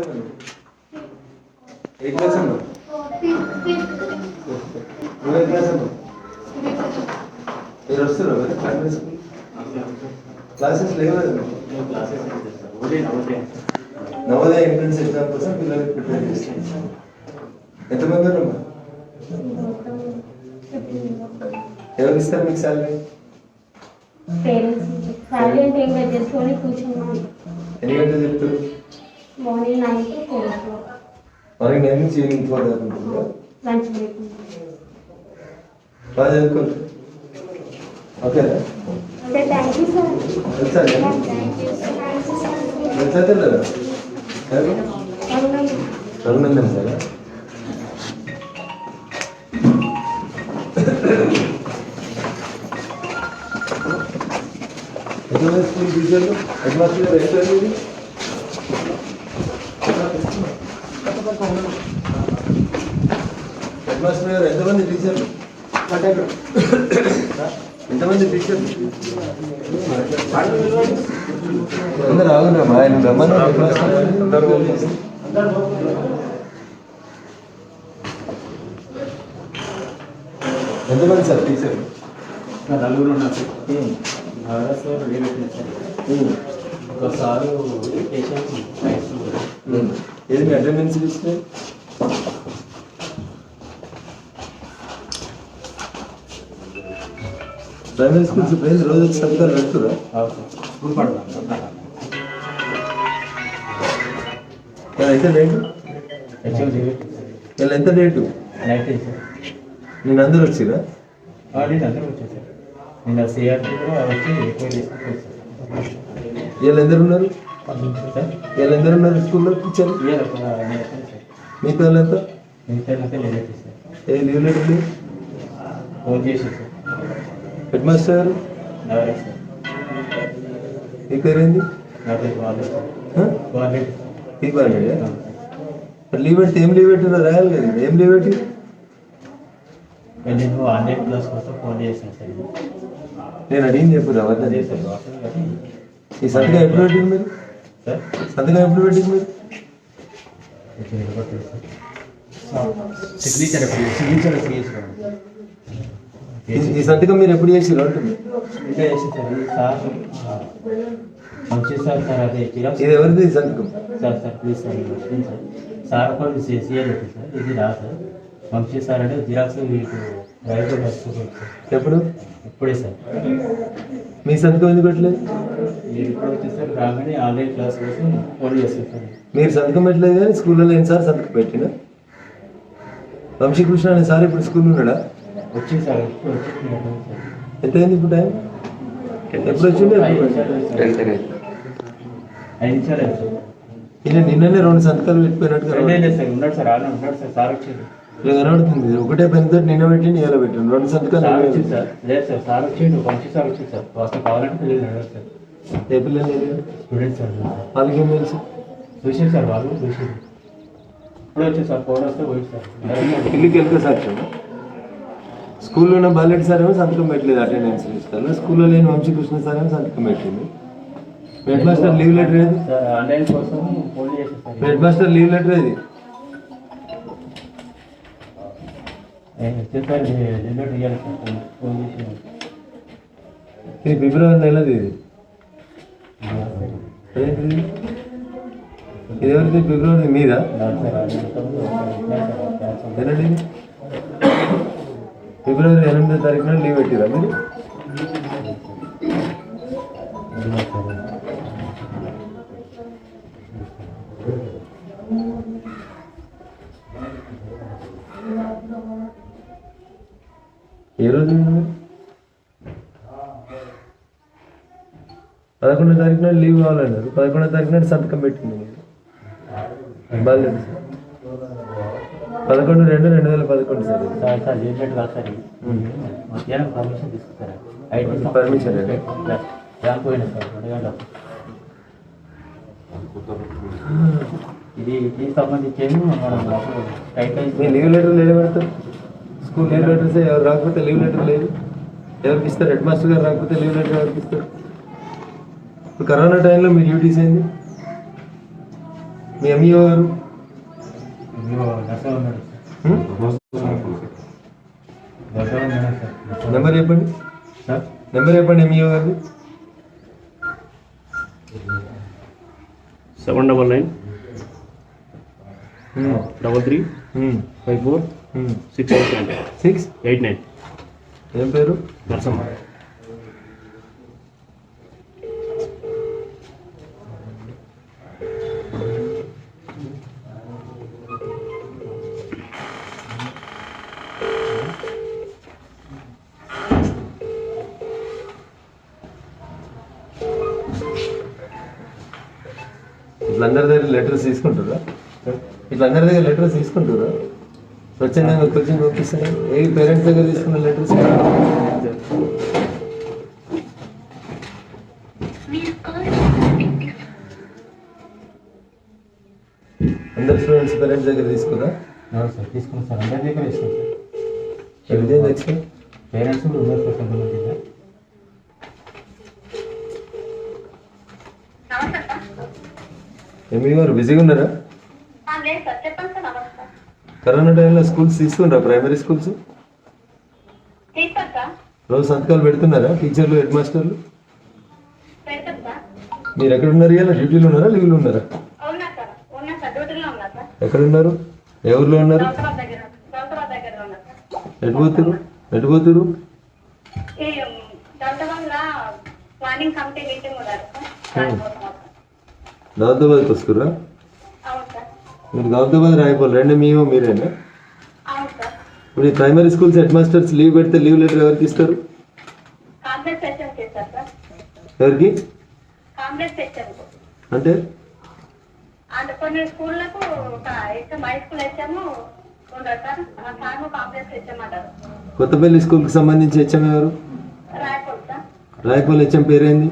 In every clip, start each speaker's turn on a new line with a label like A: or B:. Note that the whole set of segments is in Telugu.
A: చదివావు ఏ క్లాస్ అన్నావు నువ్వు ఏ క్లాస్ అన్నావు మీరు వస్తున్నావు కదా ప్రైమరీ స్కూల్ క్లాసెస్ లేవు నవోదయ ఎంట్రన్స్ ఎగ్జామ్ కోసం పిల్లలకి ప్రిపేర్ చేస్తాం ఎంతమంది ఉన్నారమ్మా ఎవరికి ఇస్తారు మీకు
B: పేరెంట్స్ సాలరీ అంటే ఏం లేదు కూర్చున్నాం
A: ఎన్ని గంటలు చెప్తారు
B: morning nine to four o'clock
A: morning nine నుంచి ఈవినింగ్ ఫోర్ దాకా ఉంటుందా
B: లంచ్ బ్రేక్
A: బాగా చదువుకోండి ఓకేనా
B: అంటే థ్యాంక్ యూ సార్
A: తెలుసా
B: థ్యాంక్ యూ సార్
A: తెలుసా తెలియదా ఎవరు? రఘునందన్ సార్ ఎంతమంది స్కూల్ టీచర్లు హెడ్ మాస్టర్ గారు ఎంత మంది? గారు ఎంతమంది టీచర్లు? ఎంతమంది టీచర్లు? అందరు ఆగున్నామా ఆయన రమ్మని హెడ్ మాస్టర్ గారు. ఎంతమంది సార్ టీచర్లు?
C: నలుగురు ఉన్నారు సార్. సార్ ఒకసారి పేషెంట్ సైన్స్
A: ఏది మీ అటెండెన్స్ ప్రైమరీ స్కూల్స్ పోయింది రోజు సంతకాలు పెడుతురా?
C: స్కూల్ పడతాం
A: ఇలా ఎంత
C: సార్.
A: నేను అందరు వచ్చిరా?
C: అందరూ వచ్చేసారు నిన్న సిఆర్టీ కూడా వచ్చి ఎక్కువ
A: వీళ్ళు ఎందరు ఉన్నారు? వీళ్ళు ఎందరు ఉన్నారు స్కూల్లో టీచర్ మీ పిల్లలు ఎంత? ఏ లీవ్ లెటర్?
C: ఫోన్ చేసి సార్.
A: హెడ్ మాస్టర్ గారు? మీ పేరు ఏంది
C: నా పేరు
A: లీవ్ పెడితే ఏం లీవ్ పెట్టినా రాయాలి కదా ఏం లీవ్ పెట్టి?
C: నేను ఆన్లైన్ క్లాస్ కోసం ఫోన్ చేశాను సార్.
A: నేను అడిగింది చెప్పు
C: వాట్సాప్ కానీ
A: ఈ సంతకం ఎప్పుడు పెట్టింది మీరు?
C: సార్
A: సంతకం ఎప్పుడు పెట్టింది మీరు?
C: సిగ్నేచర్ సిగ్నేచర్ చేసుకోండి
A: ఈ- ఈ సంతకం మీరు ఎప్పుడు చేసిరు అంటుంది
C: ఇంకా చేసి సార్ సార్ అదే
A: ఇది ఎవరిది ఈ సంతకం?
C: Sir sir please sir sir. Sir ఒకటి సీఎల్ సార్. ఇది రా సార్. అంటే జిరాక్స్ వీటి రైతు
A: ఎప్పుడు?
C: ఇప్పుడే సార్.
A: మీ సంతకం ఎందుకు పెట్టలేదు?
C: వచ్చేసరికి రాగానే ఆన్లైన్ క్లాస్ కోసం ఫోన్
A: మీరు సంతకం పెట్టలేదు కానీ స్కూల్లో లేని సార్ సంతకం పెట్టిన? వంశీకృష్ణ అనే సార్ ఇప్పుడు స్కూల్ ఉన్నాడా?
C: వచ్చింది సార్
A: ఎంత అయింది ఇప్పుడు టైం? ఎప్పుడు వచ్చిండే?
C: ఐదు నిమిషాలు
A: ఈయన నిన్ననే రెండు సంతకాలు
C: లేదు సార్ ఉన్నాడు సార్ ఆడ ఉన్నాడు సార్ సార్ వచ్చింది
A: ఇలా కనబడుతుంది ఒకటే పెద్ద నిన్న పెట్టి ఇలా పెట్టిండు. రెండు సంతకాలు
C: సార్
A: నిన్న
C: సార్ లేదు సార్ సార్ వచ్చిండు వంశీ సార్ వచ్చింది సార్. కావాలంటే సార్.
A: ఏ పిల్లలు లేరు?
C: Students sir.
A: వాళ్ళకి ఏం తెలుసు?
C: చూసింది సార్ వాళ్ళు చూసింది ఇప్పుడు వచ్చింది సార్? ఫోన్ వస్తే పోయింది సార్.
A: ఇల్లుకి వెళ్తే సాక్ష్యం స్కూల్లో ఉన్న బాలెట్ సార్ ఏమో సంతకం పెట్టలేదు అటెండెన్స్ లిస్టాలో స్కూల్లో లేని వంశీకృష్ణ సార్ ఏమో సంతకం పెట్టింది హెడ్ మాస్టర్ లీవ్ లెటర్ ఏది?
C: Sir sir.
A: Head master leave letter ఏది?
C: సార్ సార్
A: ఫిబ్రవరి నెలది ఇది. ఇది ఎవరిది? ఫిబ్రవరి మీద? ఎన్నది ఫిబ్రవరి ఎనిమిదో తారీఖున లీవ్ పెట్టిరా మీరు? ఏ రోజు ఉంది మీరు? పదకొండో తారీఖు నాడు లీవ్ కావాలన్నారు. పదకొండో తారీఖు నాడు సంతకం పెట్టింది. బాధ్యత సార్. పదకొండు రెండు రెండు వేల పదకొండు సార్.
C: పర్మిషన్ ఇది దీనికి మనం
A: leave letter school leave letters ఎవరు రాకపోతే లీవ్ లెటర్ లేదు. ఎవరికి ఇస్తారు? హెడ్ మాస్టర్ గారు రాకపోతే లీవ్ లెటర్ ఎవరికి ఇస్తారు? కరోనా టైంలో మీ డ్యూటీస్ ఏంది? మీ ఎంఈఓ గారు?
C: దశలో ఉన్నాడు సార్.
A: నెంబర్ చెప్పండి.
C: సార్?
A: నెంబర్ చెప్పండి ఎంఈఓ గారు
D: seven double nine double three five four six
A: six?
D: Eight nine.
A: ఏం పేరు?
D: నరసమ్మ
A: స్వచ్ఛందంగా కోచింగ్ పంపిస్తారా ఏ పేరెంట్స్ దగ్గర తీసుకున్న లెటర్స్ అందరు స్టూడెంట్స్ పేరెంట్స్ దగ్గర తీసుకురా
C: సార్? తీసుకున్నాం సార్. అందరి దగ్గర ఇస్తాం సార్.
A: తెచ్చుకో
C: పేరెంట్స్ కూడా ఉన్నారు సార్ కొంతమంది
A: బిజీగా ఉన్నారా?
E: లేదు సార్.
A: కరోనా టైంలో స్కూల్స్ తీసుకున్నారా?
E: Primary schools?
A: రోజు సంతకాలు పెడుతున్నారా టీచర్లు హెడ్ మాస్టర్లు? మీరు ఎక్కడ ఉన్నారు ఇలా డ్యూటీలో ఉన్నారా? లీవ్లో ఉన్నారా? ఎక్కడ ఉన్నారు ఏ ఊర్లో ఉన్నారు?
E: దౌలతాబాద్ దగ్గర దౌలతాబాద్ దగ్గర ఉన్నా సార్.
A: ఎటు పోతురు ఎటు పోతురు
E: ఈ దౌలతాబాద్లో
A: మీరు దాదాబాద్ రాయిపోవాలి. రెండు మీవో మీరేనా? ఇప్పుడు ఈ primary schools head masters leave పెడితే లీవ్ లెటర్ ఎవరికి ఇస్తారు? ఎవరికి? అంటే?
E: కొన్ని స్కూళ్ళకు హై స్కూల్
A: కొత్తపల్లి స్కూల్కి సంబంధించి హెచ్ఎం ఎవరు? రాయపల్లి హెచ్ఎం పేరేంది?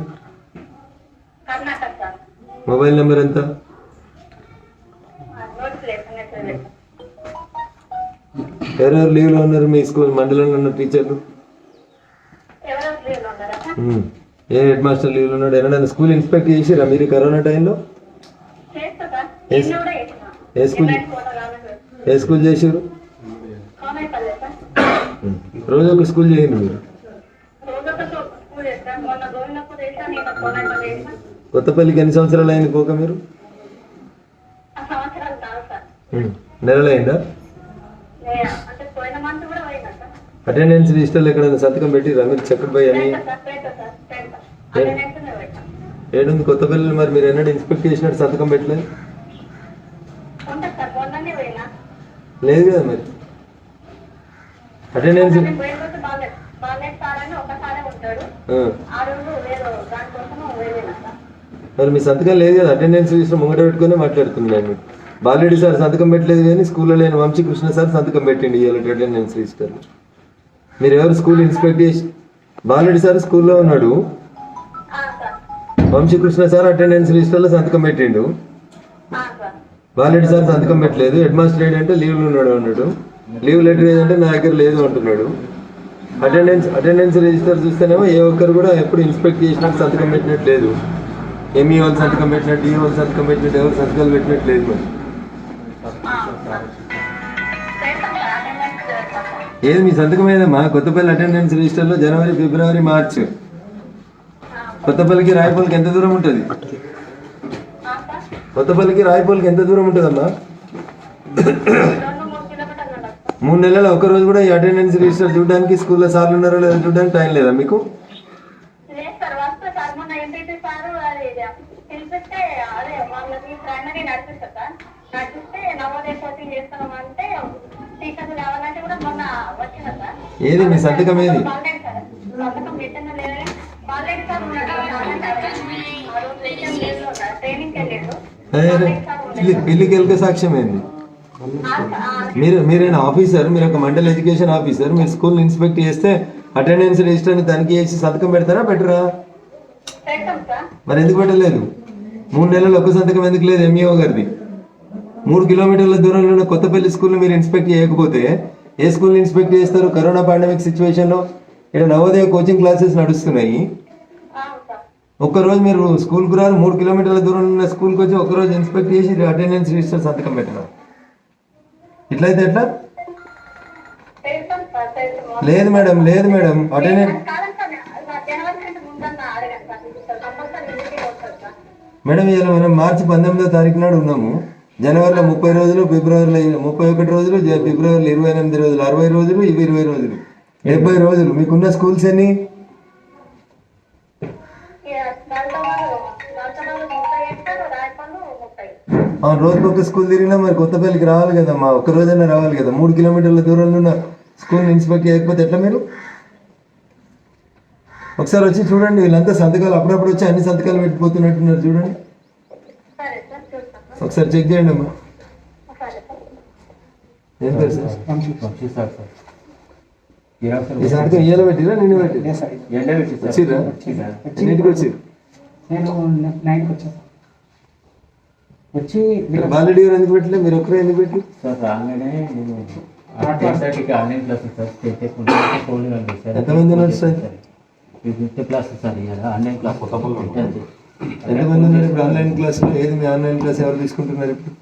A: మొబైల్ నెంబర్ ఎంత? ఎవరెవరు లీవ్లో ఉన్నారు మీ స్కూల్ మండలంలో ఉన్న టీచర్లు. ఏ హెడ్ మాస్టర్ లీవ్లో ఉన్నాడు? ఎవరైనా స్కూల్ ఇన్స్పెక్ట్ చేసిరా మీరు కరోనా టైంలో? ఏ స్కూల్? ఏ స్కూల్ చేసారు రోజు ఒక స్కూల్ చేయండి మీరు. కొత్తపల్లికి ఎన్ని సంవత్సరాలు అయింది పోక మీరు. నెలలైందా
E: నే- అంటే పోయిన మంత్ కూడా పోయినా సార్
A: అటెండెన్స్ రిజిస్టర్లు ఎక్కడైనా సంతకం పెట్టిరా మీరు చెక్కడ్ పోయి అని ఏడుంది కొత్తపల్లి మరి మీరు ఎన్నడూ ఇన్స్పెక్ట్ చేసినట్టు సంతకం పెట్టలేదు? లేదు కదా మరి? అటెండెన్స్ మరి మీ సంతకం లేదు కదా? అటెండెన్స్ రిజిస్టర్ ముంగట పెట్టుకుని మాట్లాడుతున్నాను మీకు బాలరెడ్డి సార్ సంతకం పెట్టలేదు కానీ స్కూల్లో లేని వంశీకృష్ణ సార్ సంతకం పెట్టిండి ఇవాళ అటెండెన్స్ రిజిస్టర్ మీరు ఎవరు స్కూల్ ఇన్స్పెక్ట్ చేసి? బాలరెడ్డి సార్ స్కూల్లో ఉన్నాడు. వంశీకృష్ణ సార్ అటెండెన్స్ రిజిస్టర్లో సంతకం పెట్టిండు.
E: ఆ, సార్.
A: సంతకం పెట్టలేదు. హెడ్ మాస్టర్ ఏంటంటే లీవ్లో ఉన్నాడు అన్నాడు. లీవ్ లెటర్ ఏదంటే నా దగ్గర లేదు అంటున్నాడు. అటెండెన్స్ అటెండెన్స్ రిజిస్టర్ చూస్తేనేమో ఏ ఒక్కరు కూడా ఎప్పుడు ఇన్స్పెక్ట్ చేసినట్టు సంతకం పెట్టినట్టు లేదు. ఎంఈ వాళ్ళు సంతకం పెట్టినట్టు డిఓ వాళ్ళు సంతకం పెట్టినట్టు ఎవరు సంతకాలు పెట్టినట్టు లేదు మరి. ఏది మీ సంతకం ఏదమ్మా కొత్తపల్లి అటెండెన్స్ రిజిస్టర్లో జనవరి ఫిబ్రవరి మార్చ్. కొత్తపల్లికి రాయపల్లికి ఎంత దూరం ఉంటుంది? కొత్తపల్లికి రాయపల్లికి ఎంత దూరం ఉంటుందమ్మా?
E: మూడు
A: నెలల ఒకరోజు రోజు కూడా ఈ అటెండెన్స్ రిజిస్టర్ చూడడానికి స్కూల్లో సార్లు ఉన్నారో లేదో చూడడానికి టైం లేదా మీకు?
E: నడిపిస్తే నవోదయ కోచింగ్ చేస్తామంటే
A: ఏది మీ సంతకం ఏది? పిల్లికి ఎలుక సాక్ష్యం ఏంది? మీరు మీరైనా ఆఫీసర్? మీరు ఒక మండల్ ఎడ్యుకేషన్ ఆఫీసర్. మీరు స్కూల్ ఇన్స్పెక్ట్ చేస్తే అటెండెన్స్ రిజిస్టర్ని తనిఖీ చేసి సంతకం పెడతారా పెట్టరా? మరి ఎందుకు పెట్టలేదు? మూడు నెలలు ఒక సంతకం ఎందుకు లేదు ఎంఈఓ గారిది? మూడు కిలోమీటర్ల దూరంలో ఉన్న కొత్తపల్లి స్కూల్ మీరు ఇన్స్పెక్ట్ చేయకపోతే ఏ స్కూల్ ఇన్స్పెక్ట్ చేస్తారు? కరోనా పాండమిక్ సిచ్యువేషన్లో ఇక్కడ నవోదయ కోచింగ్ క్లాసెస్ నడుస్తున్నాయి. ఒక్కరోజు మీరు స్కూల్కి రారు మూడు కిలోమీటర్ల దూరంలో ఉన్న స్కూల్కి వచ్చి ఒక్కరోజు ఇన్స్పెక్ట్ చేసి అటెండెన్స్ రిజిస్టర్ సంతకం పెట్టినారు ఇట్లయితే ఎట్లా? లేదు మేడం లేదు మేడం. అటెండెన్స్ మేడం ఇవాళ మనం మార్చి పంతొమ్మిదో తారీఖు నాడు ఉన్నాము. జనవరిలో ముప్పై రోజులు ఫిబ్రవరిలో ముప్పై ఒకటి రోజులు ఫిబ్రవరిలో ఇరవై ఎనిమిది రోజులు అరవై రోజులు ఇవి ఇరవై రోజులు. డెబ్బై రోజులు. మీకున్న స్కూల్స్ ఎన్ని? రోజుకి ఒక స్కూల్ తిరిగినా మరి కొత్తపల్లికి రావాలి కదా మా ఒక్క రోజైనా రావాలి కదా. మూడు కిలోమీటర్ల దూరంలో ఉన్న స్కూల్ ఇన్స్పెక్ట్ చేయకపోతే ఎట్లా మీరు? ఒకసారి వచ్చి చూడండి వీళ్ళంతా సంతకాలు అప్పుడప్పుడు వచ్చి అన్ని సంతకాలు పెట్టిపోతున్నట్టున్నారు. చూడండి. ఒకసారి చెక్ చేయండి అమ్మా. ఏం పేరు సార్? ఈ సంతకం పెట్టిరా నేను పెట్టి
C: ఎండ పెట్టి సార్.
A: వచ్చిర్రా? ఎన్నింటికి వచ్చి
F: నేను నైన్కి వచ్చాను వచ్చి
A: గారు ఎందుకు పెట్టలే? మీరు ఒక్కరే ఎందుకు పెట్టి
C: సార్ రాగానే నేను ఆన్లైన్ క్లాసెస్ సార్.
A: ఎంతమంది ఉన్నారు
C: sir? Fifth class sir online class tenth.
A: ఎంతమంది ఉన్నారు ఇప్పుడు ఆన్లైన్ క్లాస్లో ఏది మీ ఆన్లైన్ క్లాస్ ఎవరు తీసుకుంటున్నారు ఇప్పుడు?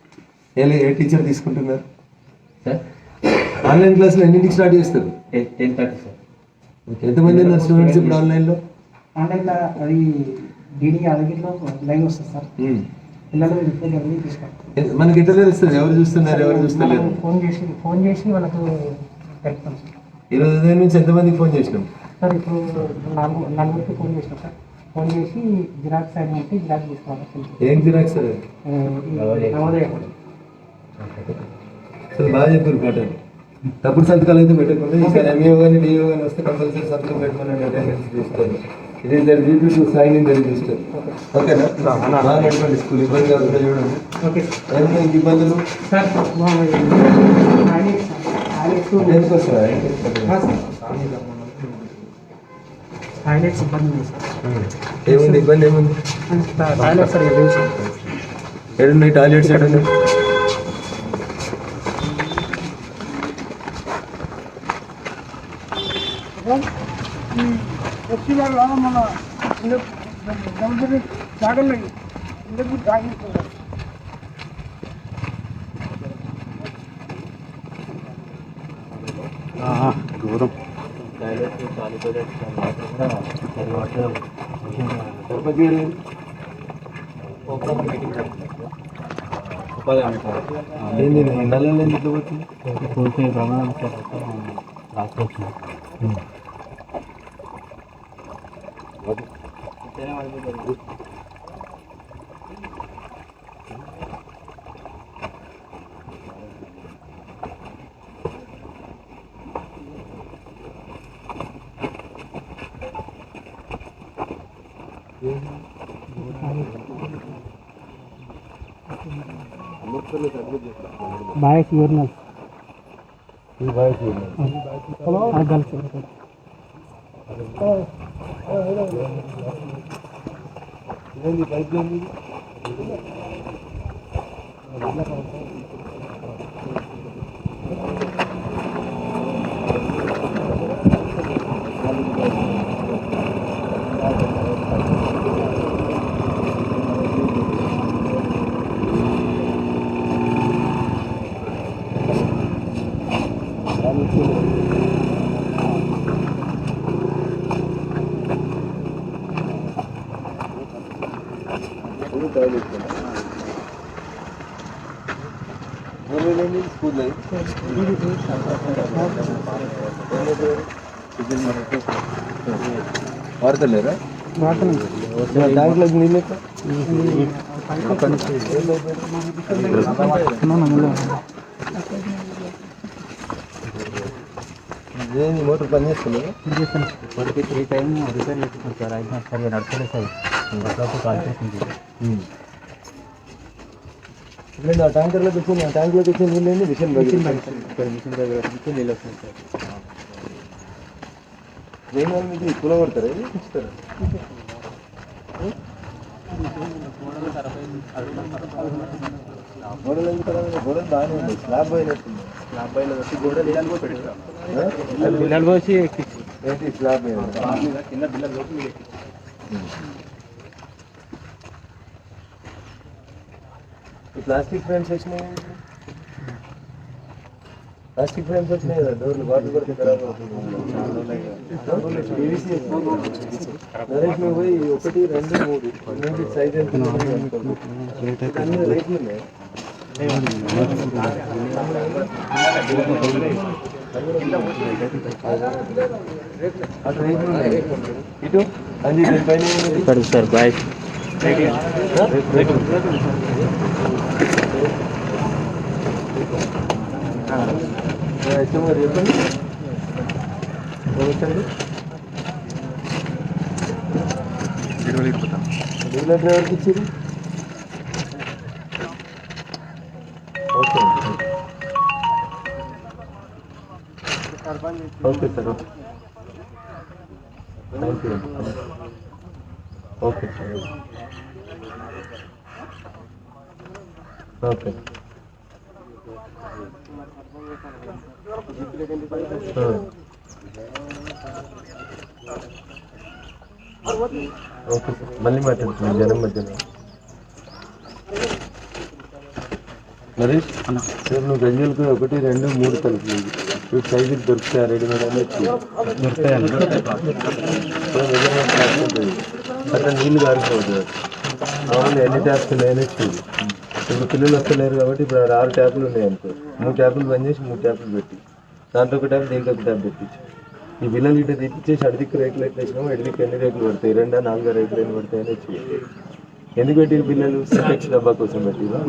A: ఏ ఏ టీచర్ తీసుకుంటున్నారు?
C: సార్?
A: ఆన్లైన్ క్లాస్లో ఎన్నింటికి స్టార్ట్ చేస్తారు?
C: Ten thirty sir.
A: ఓకే. ఎంతమంది ఉన్నారు స్టూడెంట్స్ ఇప్పుడు ఆన్లైన్లో
F: ఆన్లైన్లో అది డీడీ యాదగిరిలో లైవ్ వస్తుంది సార్. పిల్లలు రిపోర్ట్
A: మనకి ఎట్లా తెలుస్తుంది? ఎవరు చూస్తున్నారు ఎవరు చూస్తలేరు
F: ఫోన్ చేసి ఫోన్ చేసి వాళ్ళకు తెలుపుతాం సార్.
A: ఈ రోజు ఉదయం నుంచి ఎంతమందికి ఫోన్ చేసినాం?
F: సార్ ఇప్పుడు నాలుగు నలుగురికి ఫోన్ చేసినాం సార్. ఫోన్ చేసి జిరాక్స్ అయిన ఉంటే జిరాక్స్ తీసుకోవాలి
A: ఏం జిరాక్స్ సార్
F: నవోదయ
A: అసలు బాగా చెప్పారు పాట తప్పుడు సంతకాలు అయితే పెట్టకుండా ఈసారి ఎంఈఓ కానీ డిఓ కానీ వస్తే కంపల్సరీ సంతకం పెట్టమని అటెండెన్స్ తీసుకోండి ఇది is duty to sign in the register ఓకేనా బాగా నడపండి స్కూల్ ఇబ్బంది కాకుండా చూడండి
F: ఓకే
A: ఏమైనా ఇబ్బందులు దేనికి వస్తారా
F: హైలైట్స్ ఇబ్బంది ఉంది. సార్
A: ఏముంది? ఇబ్బంది ఏముంది?
F: టాయిలెట్ సార్ ఇవ్వండి సార్
A: ఏడున్నాయి టాయిలెట్స్ ఏడున్నాయి
D: దూరం.
A: సర్పంచ్ గారు ఏంది నల్లలు ఎందుకు పోతుంది
C: కోల్పోయే ప్రమాదం రాసుకోవచ్చు Thank you.
F: Boys urinal girls
A: ఏంది పైప్ ఏంది వాడతలేరా ట్యాంక్లో నీళ్ళు ఎక్కడ? ఏంది మోటార్ పని చేస్తుంది
C: మనకి త్రీ టైం రిపేర్ చేసుకుంటారు సార్ అయినా సరిగా నడచలేదు సార్ అట్లా కాల్ చేసింది
A: లేదు ఆ ట్యాంకర్లోకి వచ్చింది ఆ ట్యాంక్లోకి వచ్చిన నీళ్ళు ఏంది? మిషన్ మిషన్
C: మిషన్ దగ్గర నుంచి నీళ్ళు వస్తుంది సార్.
A: ఏం కావాలి మీకు కొడతారా? ఇది ఇస్తారా గోడలు ఎందుకు? గోడలు బాగానే ఉన్నాయి. స్లాబ్ పోయినట్టుంది
C: స్లాబ్ బయలు వచ్చి గోడ బిల్లాలు కూడా పెట్టారు? బిల్లాలు పోసి
A: ఏంటి స్లాబ్
C: కింద బిల్లాలు పోసి
A: ఈ ప్లాస్టిక్ ఫ్రేమ్స్ వచ్చినాయి. ప్లాస్టిక్ ఫ్రేమ్స్ వచ్చినాయి కదా డోర్లు వాటర్ పడితే ఖరాబ్ అవుతుంది. నరేష్ నువ్వు పోయి ఒకటి రెండు మూడు మూడు సైజ్ ఎంత. అన్ని రేట్లు ఉన్నాయి. ఇటు? అంజీ దీనిపైన
C: సార్ బాయ్.
A: ఎస్ఎం గారు చెప్పండి డీలర్ డ్రైవర్కి ఇచ్చారు okay okay sir. Okay thank you okay sir okay okay sir మళ్ళీ మాట్లాడుతున్నాను జనం మధ్యలో నరేష్ సార్ నువ్వు గంజలకు ఒకటి రెండు మూడు తలుపులు. ఇవి సైజుకి దొరుకుతాయి రెడీమేడ్ అనేది అట్లా నీళ్ళు కారిపోదు. మామూలు ఎన్ని ట్యాప్స్ ఉన్నాయని చూడు ఇప్పుడు పిల్లలు వస్తలేరు కాబట్టి ఇప్పుడు ఆడ ఆరు ట్యాపులు ఉన్నాయి అనుకో. మూడు ట్యాపులు బంద్ చేసి మూడు ట్యాపులు పెట్టి. దాంట్లో ఒక ట్యాప్ దీంట్లో ఒక ట్యాప్ పెట్టించు ఈ బిల్లలు ఇట్లా తెప్పించేసి అడిదిక్కు రేకులు ఎట్లా వేసినామో ఎడిదిక్కు ఎన్ని రేకులు పడతాయి? రెండా నాలుగో రేకులు ఎన్ని పడతాయని చూడు ఎందుకు పెట్టి పిల్లలు? సిపెక్స్ డబ్బా కోసం పెట్టిరు.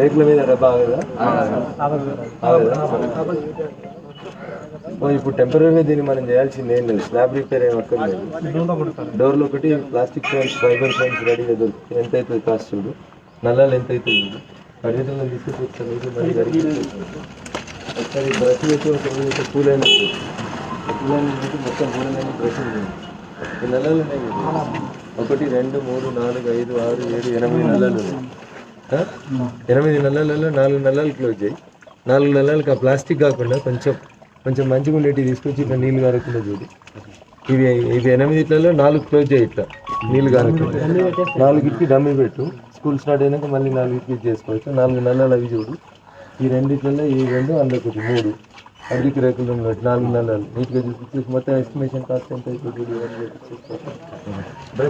A: రేకుల మీద డబ్బా ఆగదా? ఆగదా? ఇప్పుడు టెంపరీగా దీన్ని మనం చేయాల్సింది ఏం లేదు స్లాబ్ రిపేర్ ఏం అక్కర్లేదు. డోర్లు ఒకటి ప్లాస్టిక్ ఫ్రేమ్స్ ఫైబర్ ఫ్రేమ్స్ రెడీగా దొరుకుతాయి. ఎంత అవుతుంది కాస్ట్ చూడు. నల్లాలు ఎంత అవుతుంది మరి జరిగి ఒకసారి బ్రష్ పెట్టి ఒక పూలైన పూలైన మొత్తం పూలైన బ్రష్ ఈ నల్లాలు ఉన్నాయి కదా. ఒకటి రెండు మూడు నాలుగు ఐదు ఆరు ఏడు ఎనిమిది నెలలు? ఎనిమిది నెలలలో నాలుగు నెలలు క్లోజ్ చేయి. నాలుగు నెలలకు ఆ ప్లాస్టిక్ కాకుండా కొంచెం కొంచెం మంచిగా ఉండేటివి తీసుకొచ్చి ఇట్లా నీళ్ళు కారకుండా చూడు. ఇవి ఇవి ఎనిమిదిట్లలో నాలుగు క్లోజ్ చేయి ఇట్లా. నీళ్ళు కారకుండా. నాలుగిటికి డమ్మి పెట్టు. స్కూల్ స్టార్ట్ అయినాక మళ్ళీ నాలుగిటికి ఇది చేసుకోవచ్చు. నాలుగు నెలలు అవి చూడు. ఈ రెండిట్లలో ఈ రెండు అందులో ఒకటి మూడు. అడిగి రేకులు ఉన్నాయి నాలుగు నెలలు నీట్గా చూపించేసి మొత్తం ఎస్టిమేషన్ కాస్ట్ ఎంత అంటే చూపించేసి అంటే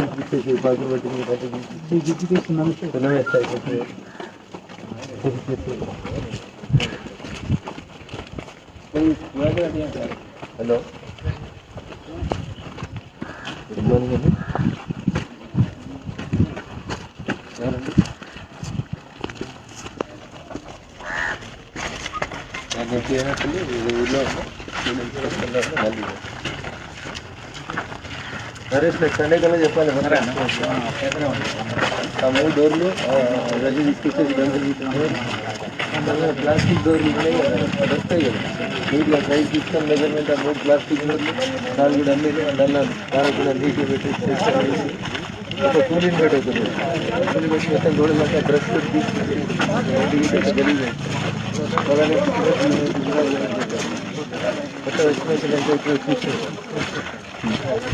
A: చూపించేసి పిల్లలు ఎట్లా అయిపోతుంది చూపించేసి హలో గుడ్ మార్నింగ్ అండి ఎవరండి నాకు ఎప్పుడు ఏమైపోయింది ఊళ్ళో ఉన్నా మళ్ళీ నరేష్ నెక్స్ట్ సండే కల్లా చెప్పాలి మరి. ఆ మూడు డోర్లు రజీ తీసుకొచ్చేసి గంటలు ప్లాస్టిక్ డోర్లు ఉన్నాయి వస్తాయి కదా. నీట్గా సైజ్ తీసుకొని మెజర్మెంట్ ఆ మూడు ప్లాస్టిక్ డోర్లు. దాని కూడా డమ్మీలు నల్లాలు దానికి కూడా నీట్గా పెట్టి ఒక కూలింగ్ బెడ్ అవుతుంది కూలింగ్ బెడ్ మొత్తం గోడలంతా బ్రష్ పెట్టి తీసుకొచ్చి నీట్గా గలీజ్ కొత్త ఎస్టిమేషన్ ఎంత అవుతుందో చూసి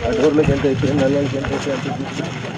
A: ఆ డోర్లకు ఎంత అవుతుంది నల్లకి ఎంత అవుతుంది అంత చూసి